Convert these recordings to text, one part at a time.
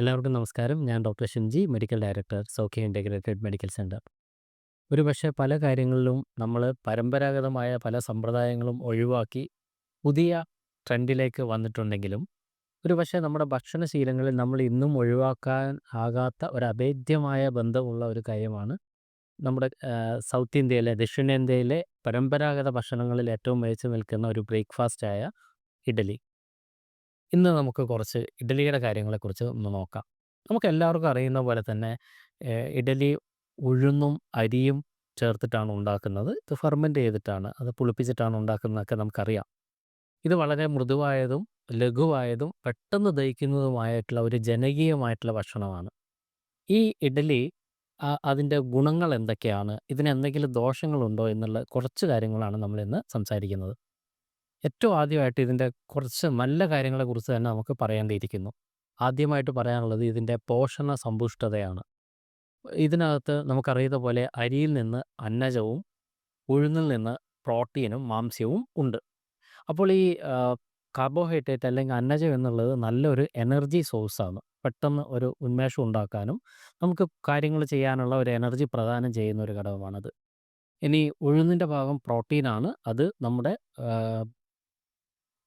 എല്ലാവർക്കും നമസ്കാരം. ഞാൻ doctor Shinji, medical director, Saukhya integrated medical centre. ഒരുപക്ഷേ പല കാര്യങ്ങളിലും നമ്മൾ പരമ്പരാഗതമായ പല സമ്പ്രദായങ്ങളും ഒഴിവാക്കി പുതിയ ട്രെൻഡിലേക്ക് വന്നിട്ടുണ്ടെങ്കിലും, ഒരുപക്ഷേ നമ്മുടെ ഭക്ഷണശീലങ്ങളിൽ നമ്മൾ ഇന്നും ഒഴിവാക്കാൻ ആകാത്ത ഒരു അഭേദ്യമായ ബന്ധമുള്ള ഒരു കാര്യമാണ് നമ്മുടെ സൗത്ത് ഇന്ത്യയിലെ, ദക്ഷിണേന്ത്യയിലെ പരമ്പരാഗത ഭക്ഷണങ്ങളിൽ ഏറ്റവും മികച്ചു നിൽക്കുന്ന ഒരു ബ്രേക്ക്ഫാസ്റ്റായ ഇഡലി. ഇന്ന് നമുക്ക് കുറച്ച് ഇഡലിയുടെ കാര്യങ്ങളെക്കുറിച്ച് ഒന്ന് നോക്കാം. നമുക്കെല്ലാവർക്കും അറിയുന്ന പോലെ തന്നെ ഇഡലി ഉഴുന്നും അരിയും ചേർത്തിട്ടാണ് ഉണ്ടാക്കുന്നത്. ഇത് ഫെർമെന്റ് ചെയ്തിട്ടാണ്, അത് പുളിപ്പിച്ചിട്ടാണ് ഉണ്ടാക്കുന്നതൊക്കെ നമുക്കറിയാം. ഇത് വളരെ മൃദുവായതും ലഘുവായതും പെട്ടെന്ന് ദഹിക്കുന്നതുമായിട്ടുള്ള ഒരു ജനകീയമായിട്ടുള്ള ഭക്ഷണമാണ്. ഈ ഇഡലി അതിന്റെ ഗുണങ്ങൾ എന്തൊക്കെയാണ്? ഇതിന് എന്തെങ്കിലും ദോഷങ്ങളുണ്ടോ എന്നുള്ള കുറച്ച് കാര്യങ്ങളാണ് നമ്മളിന്ന് സംസാരിക്കുന്നത്. ഏറ്റവും ആദ്യമായിട്ട് ഇതിന്റെ കുറച്ച് നല്ല കാര്യങ്ങളെക്കുറിച്ച് തന്നെ നമുക്ക് പറയേണ്ടിയിരിക്കുന്നു. ആദ്യമായിട്ട് പറയാനുള്ളത് ഇതിന്റെ പോഷണ സമ്പുഷ്ടതയാണ്. ഇതിനകത്ത് നമുക്കറിയുന്ന പോലെ അരിയിൽ നിന്ന് അന്നജവും, ഉഴുന്നിൽ നിന്ന് പ്രോട്ടീനും മാംസ്യവും ഉണ്ട്. അപ്പോൾ ഈ കാർബോഹൈഡ്രേറ്റ് അല്ലെങ്കിൽ അന്നജം എന്നുള്ളത് നല്ലൊരു എനർജി സോഴ്സാണ്. പെട്ടെന്ന് ഒരു ഉന്മേഷം ഉണ്ടാക്കാനും, നമുക്ക് കാര്യങ്ങൾ ചെയ്യാനുള്ള ഒരു എനർജി പ്രദാനം ചെയ്യുന്ന ഒരു ഘടകമാണത്. ഇനി ഉഴുന്നിന്റെ ഭാഗം പ്രോട്ടീനാണ്. അത് നമ്മുടെ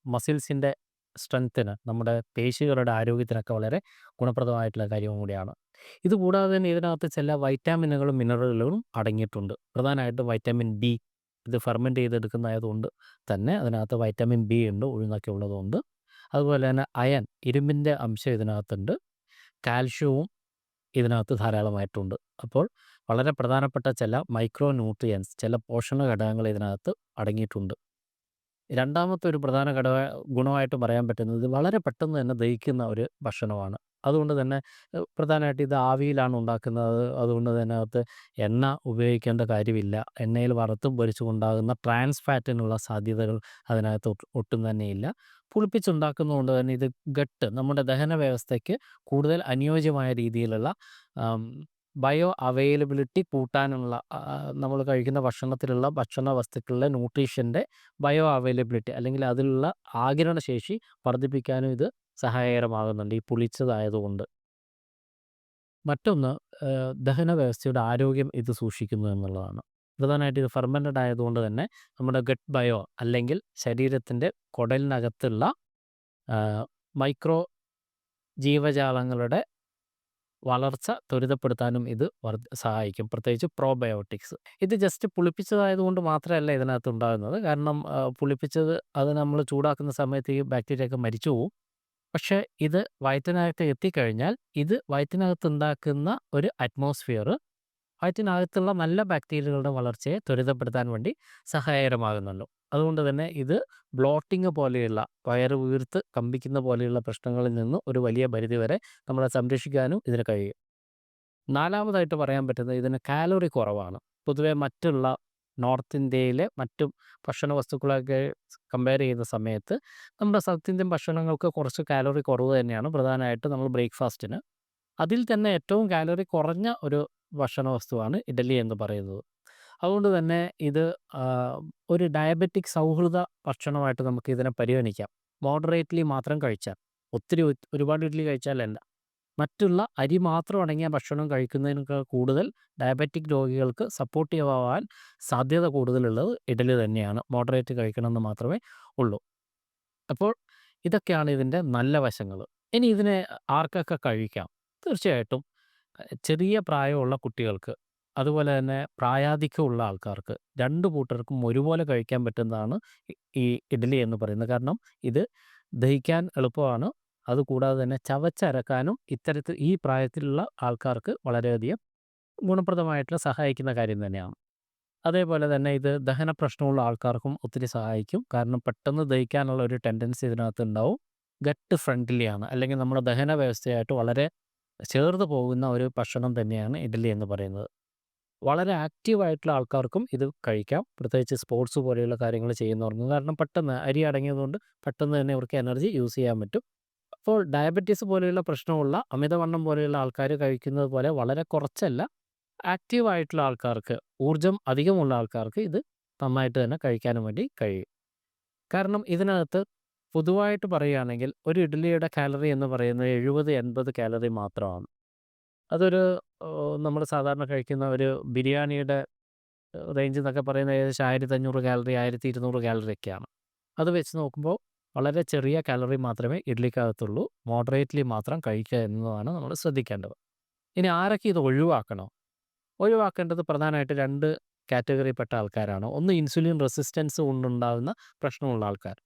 മസിൽസിന്റെ സ്ട്രെങ്ത്തിന്, നമ്മുടെ പേശികളുടെ ആരോഗ്യത്തിനൊക്കെ വളരെ ഗുണപ്രദമായിട്ടുള്ള കാര്യവും കൂടിയാണ്. ഇതുകൂടാതെ തന്നെ ഇതിനകത്ത് ചില വൈറ്റാമിനുകളും മിനറലുകളും അടങ്ങിയിട്ടുണ്ട്. പ്രധാനമായിട്ടും വൈറ്റാമിൻ ബി. ഇത് ഫെർമെന്റ് ചെയ്തെടുക്കുന്നതായതുകൊണ്ട് തന്നെ അതിനകത്ത് വൈറ്റാമിൻ ബി ഉണ്ട്. ഉഴുന്നൊക്കെ ഉള്ളതുകൊണ്ട്. അതുപോലെ തന്നെ അയൺ, ഇരുമ്പിന്റെ അംശം ഇതിനകത്തുണ്ട്. കാൽഷ്യവും ഇതിനകത്ത് ധാരാളമായിട്ടുണ്ട്. അപ്പോൾ വളരെ പ്രധാനപ്പെട്ട ചില മൈക്രോ ന്യൂട്രിയൻസ്, ചില പോഷണ ഘടകങ്ങൾ ഇതിനകത്ത് അടങ്ങിയിട്ടുണ്ട്. രണ്ടാമത്തെ ഒരു പ്രധാന ഘടക ഗുണമായിട്ട് പറയാൻ പറ്റുന്നത് വളരെ പെട്ടെന്ന് തന്നെ ദഹിക്കുന്ന ഒരു ഭക്ഷണമാണ്. അതുകൊണ്ട് തന്നെ പ്രധാനമായിട്ട് ഇത് ആവിയിലാണ് ഉണ്ടാക്കുന്നത്. അതുകൊണ്ട് തന്നെ അതിനകത്ത് എണ്ണ ഉപയോഗിക്കേണ്ട കാര്യമില്ല. എണ്ണയിൽ വറുത്തും പൊരിച്ചും ഉണ്ടാകുന്ന ട്രാൻസ് ഫാറ്റിനുള്ള സാധ്യതകൾ അതിനകത്ത് ഒട്ട് ഒട്ടും തന്നെയില്ല. പുളിപ്പിച്ചുണ്ടാക്കുന്നതുകൊണ്ട് തന്നെ ഇത് ഗട്ട്, നമ്മുടെ ദഹന വ്യവസ്ഥയ്ക്ക് കൂടുതൽ അനുയോജ്യമായ രീതിയിലുള്ള ബയോ അവൈലബിലിറ്റി കൂട്ടാനുള്ള നമ്മൾ കഴിക്കുന്ന ഭക്ഷണത്തിലുള്ള ഭക്ഷണ വസ്തുക്കളിലെ ന്യൂട്രീഷന്റെ ബയോ അവൈലബിലിറ്റി അല്ലെങ്കിൽ അതിലുള്ള ആഗിരണ ശേഷി വർദ്ധിപ്പിക്കാനും ഇത് സഹായകരമാകുന്നുണ്ട്. ഈ പുളിച്ചതായതുകൊണ്ട്. മറ്റൊന്ന് ദഹന വ്യവസ്ഥയുടെ ആരോഗ്യം ഇത് സൂക്ഷിക്കുന്നു എന്നുള്ളതാണ്. പ്രധാനമായിട്ടും ഇത് ഫെർമന്റഡ് ആയതുകൊണ്ട് തന്നെ നമ്മുടെ ഗട്ട് ബയോ അല്ലെങ്കിൽ ശരീരത്തിന്റെ കുടലിനകത്തുള്ള മൈക്രോ ജീവജാലങ്ങളുടെ വളർച്ച ത്വരിതപ്പെടുത്താനും ഇത് സഹായിക്കും. പ്രത്യേകിച്ച് പ്രോബയോട്ടിക്സ്. ഇത് ജസ്റ്റ് പുളിപ്പിച്ചതായതുകൊണ്ട് മാത്രമല്ല ഇതിനകത്ത് ഉണ്ടാകുന്നത്. കാരണം പുളിപ്പിച്ചത് അത് നമ്മൾ ചൂടാക്കുന്ന സമയത്ത് ഈ ബാക്ടീരിയയൊക്കെ മരിച്ചു പോവും. പക്ഷേ ഇത് വയറ്റിനകത്ത് എത്തിക്കഴിഞ്ഞാൽ ഇത് വയറ്റിനകത്ത് ഉണ്ടാക്കുന്ന ഒരു അറ്റ്മോസ്ഫിയർ വയറ്റിനകത്തുള്ള നല്ല ബാക്ടീരിയകളുടെ വളർച്ചയെ ത്വരിതപ്പെടുത്താൻ വേണ്ടി സഹായകരമാകുന്നുണ്ട്. അതുകൊണ്ട് തന്നെ ഇത് ബ്ലോട്ടിങ് പോലെയുള്ള വയറ് വീർത്ത് കമ്പിക്കുന്ന പോലെയുള്ള പ്രശ്നങ്ങളിൽ നിന്ന് ഒരു വലിയ പരിധി വരെ നമ്മളെ സംരക്ഷിക്കാനും ഇതിന് കഴിയും. നാലാമതായിട്ട് പറയാൻ പറ്റുന്നത് ഇതിന് കാലോറി കുറവാണ്. പൊതുവെ മറ്റുള്ള നോർത്ത് ഇന്ത്യയിലെ മറ്റു ഭക്ഷണ വസ്തുക്കളൊക്കെ കമ്പയർ ചെയ്യുന്ന സമയത്ത് നമ്മുടെ സൗത്ത് ഇന്ത്യൻ ഭക്ഷണങ്ങൾക്ക് കുറച്ച് കാലോറി കുറവ് തന്നെയാണ് പ്രധാനമായിട്ടും നമ്മൾ ബ്രേക്ക്ഫാസ്റ്റിന്. അതിൽ തന്നെ ഏറ്റവും കാലോറി കുറഞ്ഞ ഒരു ഭക്ഷണ വസ്തുവാണ് ഇഡലി എന്ന് പറയുന്നത്. അതുകൊണ്ട് തന്നെ ഇത് ഒരു ഡയബറ്റിക് സൗഹൃദ ഭക്ഷണമായിട്ട് നമുക്ക് ഇതിനെ പരിഗണിക്കാം. മോഡറേറ്റ്‌ലി മാത്രം കഴിച്ചാൽ. ഒത്തിരി ഒരുപാട് ഇഡ്ഡലി കഴിച്ചാലല്ല. മറ്റുള്ള അരി മാത്രം അടങ്ങിയ ഭക്ഷണം കഴിക്കുന്നതിനേക്കാൾ കൂടുതൽ ഡയബറ്റിക് രോഗികൾക്ക് സപ്പോർട്ടീവ് ആവാൻ സാധ്യത കൂടുതലുള്ളത് ഇഡലി തന്നെയാണ്. മോഡറേറ്റ് കഴിക്കണമെന്ന് മാത്രമേ ഉള്ളൂ. അപ്പോൾ ഇതൊക്കെയാണ് ഇതിന്റെ നല്ല വശങ്ങൾ. ഇനി ഇതിനെ ആർക്കൊക്കെ കഴിക്കാം? തീർച്ചയായിട്ടും ചെറിയ പ്രായമുള്ള കുട്ടികൾക്ക്, അതുപോലെ തന്നെ പ്രായാധിക്യമുള്ള ആൾക്കാർക്ക്, രണ്ട് കൂട്ടർക്കും ഒരുപോലെ കഴിക്കാൻ പറ്റുന്നതാണ് ഈ ഇഡ്ഡലി എന്ന് പറയുന്നത്. കാരണം ഇത് ദഹിക്കാൻ എളുപ്പമാണ്. അതുകൂടാതെ തന്നെ ചവച്ചരക്കാനും ഇത്തരത്തിൽ ഈ പ്രായത്തിലുള്ള ആൾക്കാർക്ക് വളരെയധികം ഗുണപ്രദമായിട്ടുള്ള സഹായിക്കുന്ന കാര്യം തന്നെയാണ്. അതേപോലെ തന്നെ ഇത് ദഹന പ്രശ്നമുള്ള ആൾക്കാർക്കും ഒത്തിരി സഹായിക്കും. കാരണം പെട്ടെന്ന് ദഹിക്കാനുള്ള ഒരു ടെൻഡൻസി ഇതിനകത്ത് ഉണ്ടാവും. ഗട്ട് ഫ്രണ്ട്ലിയാണ്. അല്ലെങ്കിൽ നമ്മുടെ ദഹന വ്യവസ്ഥയായിട്ട് വളരെ ചേർന്ന് പോകുന്ന ഒരു ഭക്ഷണം തന്നെയാണ് ഇഡലി എന്ന് പറയുന്നത്. വളരെ ആക്റ്റീവായിട്ടുള്ള ആൾക്കാർക്കും ഇത് കഴിക്കാം. പ്രത്യേകിച്ച് സ്പോർട്സ് പോലെയുള്ള കാര്യങ്ങൾ ചെയ്യുന്നവർക്കും. കാരണം പെട്ടെന്ന് അരി അടങ്ങിയതുകൊണ്ട് പെട്ടെന്ന് തന്നെ അവർക്ക് എനർജി യൂസ് ചെയ്യാൻ പറ്റും. അപ്പോൾ ഡയബറ്റീസ് പോലെയുള്ള പ്രശ്നമുള്ള അമിതവണ്ണം പോലെയുള്ള ആൾക്കാർ കഴിക്കുന്നത് പോലെ വളരെ കുറച്ചല്ല, ആക്റ്റീവായിട്ടുള്ള ആൾക്കാർക്ക്, ഊർജം അധികമുള്ള ആൾക്കാർക്ക് ഇത് നന്നായിട്ട് തന്നെ കഴിക്കാനും വേണ്ടി കഴിയും. കാരണം ഇതിനകത്ത് പൊതുവായിട്ട് പറയുകയാണെങ്കിൽ ഒരു ഇഡ്ഡലിയുടെ കാലറി എന്ന് പറയുന്നത് 70, 80 കാലറി മാത്രമാണ്. അതൊരു നമ്മൾ സാധാരണ കഴിക്കുന്ന ഒരു ബിരിയാണിയുടെ റേഞ്ച് എന്നൊക്കെ പറയുന്നത് ഏകദേശം 1500 കാലറി, 1200 കാലറി ഒക്കെയാണ്. അത് വെച്ച് നോക്കുമ്പോൾ വളരെ ചെറിയ കാലറി മാത്രമേ ഇഡ്ഡലിക്കകത്തുള്ളൂ. മോഡറേറ്റ്‌ലി മാത്രം കഴിക്കുക എന്നതാണ് നമ്മൾ ശ്രദ്ധിക്കേണ്ടത്. ഇനി ആരൊക്കെ ഇത് ഒഴിവാക്കണം? ഒഴിവാക്കേണ്ടത് പ്രധാനമായിട്ട് രണ്ട് കാറ്റഗറിയിൽപ്പെട്ട ആൾക്കാരാണ്. ഒന്ന് ഇൻസുലിൻ റെസിസ്റ്റൻസ് കൊണ്ടുണ്ടാകുന്ന പ്രശ്നമുള്ള ആൾക്കാർ.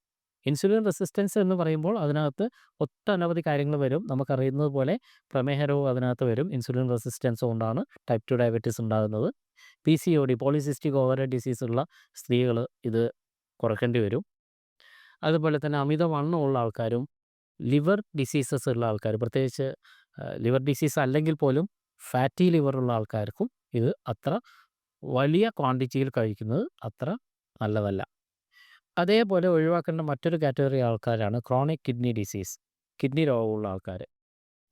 ഇൻസുലിൻ റെസിസ്റ്റൻസ് എന്ന് പറയുമ്പോൾ അതിനകത്ത് ഒട്ടനവധി കാര്യങ്ങൾ വരും. നമുക്കറിയുന്നത് പോലെ പ്രമേഹ രോഗം അതിനകത്ത് വരും. ഇൻസുലിൻ റെസിസ്റ്റൻസ് കൊണ്ടാണ് ടൈപ്പ് ടു ഡയബറ്റീസ് ഉണ്ടാകുന്നത്. P C O D polycystic ovary disease ഉള്ള സ്ത്രീകൾ ഇത് കുറയ്ക്കേണ്ടി വരും. അതുപോലെ തന്നെ അമിതവണ്ണമുള്ള ആൾക്കാരും ലിവർ ഡിസീസസ് ഉള്ള ആൾക്കാർ പ്രത്യേകിച്ച് ലിവർ ഡിസീസ് അല്ലെങ്കിൽ പോലും ഫാറ്റി ലിവർ ഉള്ള ആൾക്കാർക്കും ഇത് അത്ര വലിയ ക്വാണ്ടിറ്റിയിൽ കഴിക്കുന്നത് അത്ര നല്ലതല്ല. അതേപോലെ ഒഴിവാക്കേണ്ട മറ്റൊരു കാറ്റഗറി ആൾക്കാരാണ് ക്രോണിക് കിഡ്നി ഡിസീസ്. കിഡ്നി രോഗമുള്ള ആൾക്കാർ.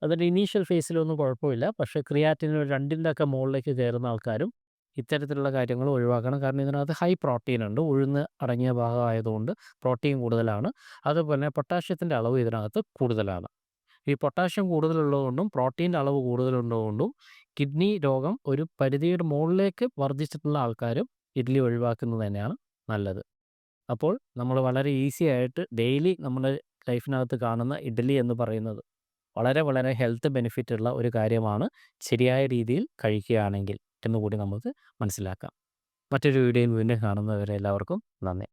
അതിന്റെ ഇനീഷ്യൽ ഫേസിലൊന്നും കുഴപ്പമില്ല. പക്ഷേ ക്രിയാറ്റിനിൻ ഒരു 2ന്റെ ഒക്കെ മുകളിലേക്ക് കയറുന്ന ആൾക്കാരും ഇത്തരത്തിലുള്ള കാര്യങ്ങൾ ഒഴിവാക്കണം. കാരണം ഇതിനകത്ത് ഹൈ പ്രോട്ടീൻ ഉണ്ട്. ഉഴുന്ന് അടങ്ങിയ ഭാഗമായതുകൊണ്ട് പ്രോട്ടീൻ കൂടുതലാണ്. അതുപോലെ പൊട്ടാഷ്യത്തിന്റെ അളവ് ഇതിനകത്ത് കൂടുതലാണ്. ഈ പൊട്ടാഷ്യം കൂടുതലുള്ളതുകൊണ്ടും പ്രോട്ടീന്റെ അളവ് കൂടുതലുള്ളതുകൊണ്ടും കിഡ്നി രോഗം ഒരു പരിധിയുടെ മുകളിലേക്ക് വർദ്ധിച്ചിട്ടുള്ള ആൾക്കാരും ഇഡ്ഡലി ഒഴിവാക്കുന്നത് തന്നെയാണ് നല്ലത്. അപ്പോൾ നമ്മൾ വളരെ ഈസി ആയിട്ട് ഡെയിലി നമ്മുടെ ലൈഫിനകത്ത് കാണുന്ന ഇഡ്ഡലി എന്ന് പറയുന്നത് വളരെ വളരെ ഹെൽത്ത് ബെനിഫിറ്റ് ഉള്ള ഒരു കാര്യമാണ്. ശരിയായ രീതിയിൽ കഴിക്കുകയാണെങ്കിൽ എന്നുകൂടി നമുക്ക് മനസ്സിലാക്കാം. മറ്റൊരു വീഡിയോയിൽ വീണ്ടും കാണുന്നവരെ എല്ലാവർക്കും നന്ദി.